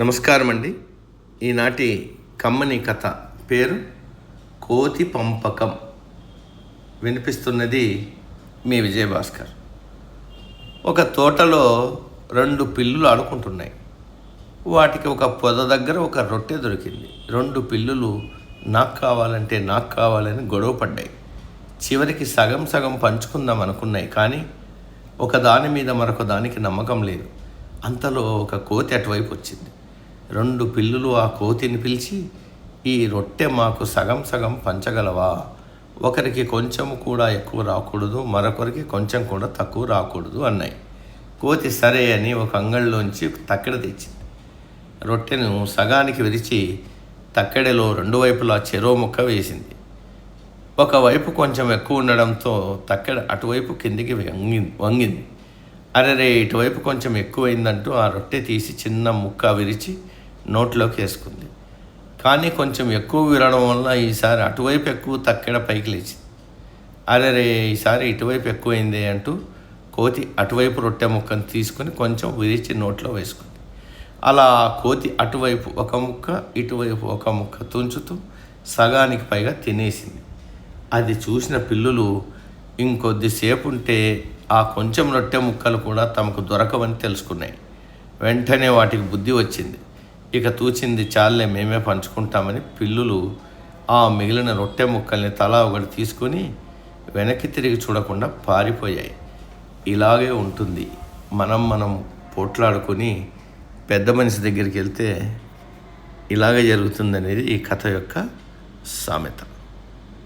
నమస్కారం అండి ఈనాటి కమ్మని కథ పేరు కోతి పంపకం. వినిపిస్తున్నది మీ విజయభాస్కర్. ఒక తోటలో రెండు పిల్లులు ఆడుకుంటున్నాయి. వాటికి ఒక పొద దగ్గర ఒక రొట్టె దొరికింది. రెండు పిల్లులు నాకు కావాలంటే నాకు కావాలని గొడవ పడ్డాయి. చివరికి సగం సగం పంచుకుందాం అనుకున్నాయి కానీ ఒక దాని మీద మరొక దానికి నమ్మకం లేదు. అంతలో ఒక కోతి అటువైపు వచ్చింది. రెండు పిల్లులు ఆ కోతిని పిలిచి ఈ రొట్టె మాకు సగం సగం పంచగలవా? ఒకరికి కొంచెం కూడా ఎక్కువ రాకూడదు మరొకరికి కొంచెం కూడా తక్కువ రాకూడదు అన్నాయి. కోతి సరే అని ఒక అంగళ్ళలోంచి తక్కెడ తెచ్చింది. రొట్టెను సగానికి విరిచి తక్కెడలో రెండు వైపులా చెరో ముక్క వేసింది. ఒకవైపు కొంచెం ఎక్కువ ఉండడంతో తక్కెడ అటువైపు కిందికి వంగి వంగింది. అరెరే ఇటువైపు కొంచెం ఎక్కువైందంటూ ఆ రొట్టె తీసి చిన్న ముక్క విరిచి నోట్లోకి వేసుకుంది. కానీ కొంచెం ఎక్కువ విరడం వల్ల ఈసారి అటువైపు ఎక్కువ తక్కెడ పైకి లేచింది. అరెరే ఈసారి ఇటువైపు ఎక్కువైంది అంటూ కోతి అటువైపు రొట్టె ముక్కను తీసుకొని కొంచెం విరిచి నోట్లో వేసుకుంది. అలా కోతి అటువైపు ఒక ముక్క ఇటువైపు ఒక ముక్క తుంచుతూ సగానికి పైగా తినేసింది. అది చూసిన పిల్లులు ఇంకొద్దిసేపు ఉంటే ఆ కొంచెం రొట్టె ముక్కలు కూడా తమకు దొరకవని తెలుసుకున్నాయి. వెంటనే వాటికి బుద్ధి వచ్చింది. ఇక తూచింది చాలే మేమే పంచుకుంటామని పిల్లులు ఆ మిగిలిన రొట్టె ముక్కల్ని తలా ఒకటి తీసుకొని వెనక్కి తిరిగి చూడకుండా పారిపోయాయి. ఇలాగే ఉంటుంది. మనం మనం పోట్లాడుకొని పెద్ద మనిషి దగ్గరికి వెళ్తే ఇలాగే జరుగుతుందనేది ఈ కథ యొక్క సామెత.